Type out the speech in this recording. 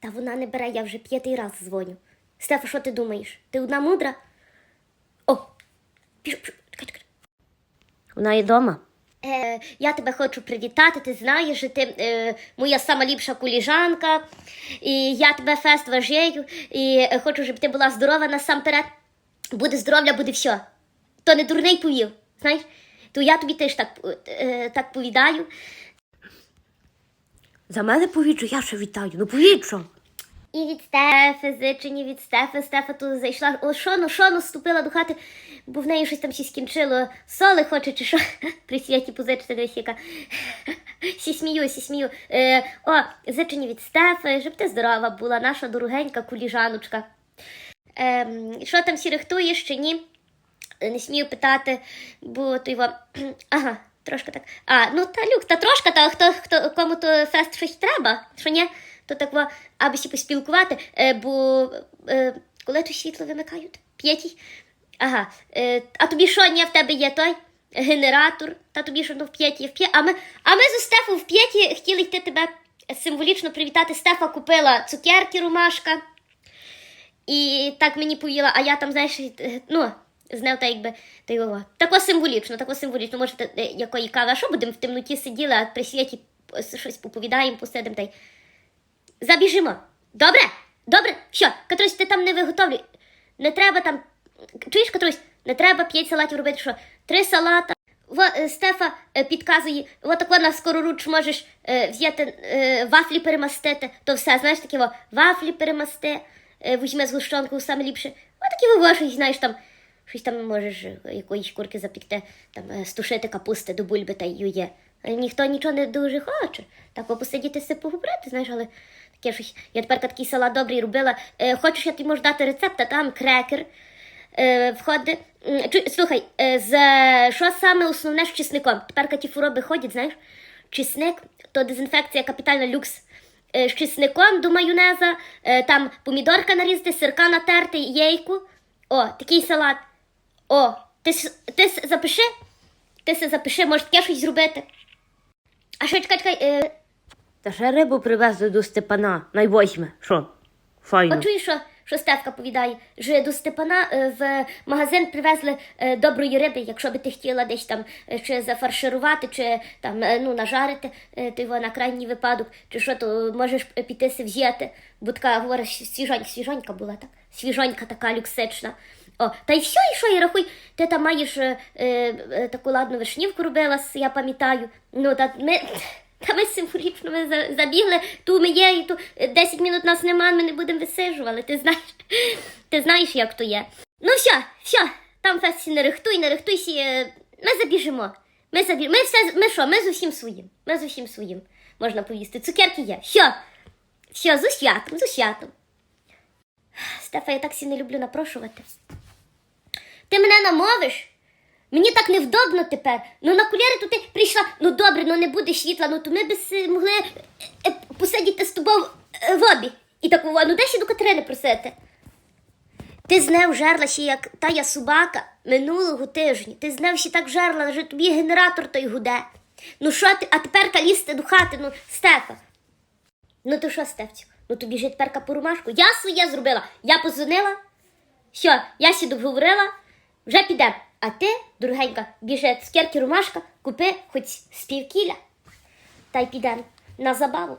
Та вона не бере, я вже п'ятий раз дзвоню. Стефа, що ти думаєш? Ти одна мудра? О! Піш, піш, чекай, чекай. Вона є вдома. Е, я тебе хочу привітати. Ти знаєш, що ти е, моя сама ліпша коліжанка, і я тебе фест важею, і е, хочу, щоб ти була здорова насамперед. Буде здоров'я, буде все. То не дурний повів, знаєш? То я тобі теж так, е, так повідаю. За мене повіджу, я ще вітаю. Ну повіджу. І від Стефи, зичені від Стефи. Стефа тут зайшла. О, що ну, що ну, ступила до хати, бо в неї щось там ще скінчило. Соли хоче, чи що? При святі позичити десь яка. Сі смію, сі смію. Е, о, зичені від Стефи, щоб ти здорова була, наша дорогенька куліжаночка. Ем, що там всі рихтуєш чи ні? Е, Не смію питати, бо то його. Ага, трошки так. А, ну та люк, та трошки, та хто, хто кому то фест щось треба, що ні, то так аби сі поспілкувати, е, бо е, коли то світло вимикають? П'ятій? Ага. Е, а тобі що, ні, в тебе є той? Генератор, та тобі що ну в п'ятій, в п'ятій. А ми, а ми з Стефу в п'ятій хотіли йти тебе символічно привітати. Стефа купила цукерки ромашка. І так мені повіла, а я там, знаєш, е, ну, знав так якби та його. Тако символічно, тако символічно. Може, е, якої кави, що будемо в темноті сиділи, а при світі щось поповідаємо, посидимо та й. Забіжимо. Добре? Добре? Що, Катрусь, ти там не виготовлюй. Не треба там. Чуєш, Катрусь, не треба п'ять салатів робити, що три салата. Во, е, Стефа е, підказує, отако на скороруч можеш взяти вафлі перемастити, то все, знаєш, таке во, вафлі перемасти, візьме з гущонкою саме ліпше. Отакі во, щось, знаєш, там, щось там можеш е, якоїсь курки запікти, там, е, стушити капусти до бульби та й є. Е, Ніхто нічого не дуже хоче. Так посидіти си поговорити, знаєш, але таке щось. Я тепер такий салат добрий робила. Е, хочеш, я тобі можу дати рецепт, а там крекер. Е, входить. Чуй, Слухай, е, з, що саме основне з чесником? Тепер ті фуроби ходять, знаєш? Чесник то дезінфекція капітальна люкс. Е, з чесником до майонеза, е, там помідорка нарізати, сирка натерти, яйку. О, такий салат. О, ти, ти запиши? Ти се запиши, може таке щось зробити. А що чекай, чекай, е, Та ще рибу привезли до Степана. Най возьме. Що? Файно. От чуєш, що, що Стевка повідає, що до Степана е, в магазин привезли е, доброї риби, якщо би ти хотіла десь там е, чи зафарширувати, чи там е, ну, нажарити е, ти його на крайній випадок, чи що, то можеш е, піти взяти, бо така говориш, свіжонька, свіжонька була так, свіжонька така люксична. О, та й все, і що, і рахуй, ти там маєш е, е, таку ладну вишнівку робила, я пам'ятаю. Ну, та ми. Та ми символічно ми за- забігли, ту ми є, і ту 10 минут нас нема, ми не будемо висижували. Ти знаєш, ти знаєш, як то є. Ну все, все, там фесі не рихтуй, не рихтуйся, е, ми забіжимо. Ми забіжимо. Ми все, ми що, ми з усім своїм. Ми з усім своїм. Можна поїсти. Цукерки є. Все, все, з святом, з святом. Стефа, я так сі не люблю напрошувати. Ти мене намовиш? Мені так невдобно тепер. Ну на куляри то ти прийшла. Ну добре, ну не буде світла, ну то ми б могли е, е, посидіти з тобою е, в обі. І таку, ну де ще до Катерини просити? Ти з нею жерла ще як тая собака минулого тижня. Ти з нею ще так жерла, що тобі генератор той гуде. Ну що ти, а тепер лізти до хати, ну, Стефа. Ну то що, Стефцю? Ну тобі ж тепер по ромашку. Я своє зробила. Я позвонила. Що, я сі договорила, вже підемо. А ти, дорогенька, біже цукерки ромашка, купи хоч з. Та й підемо на забаву.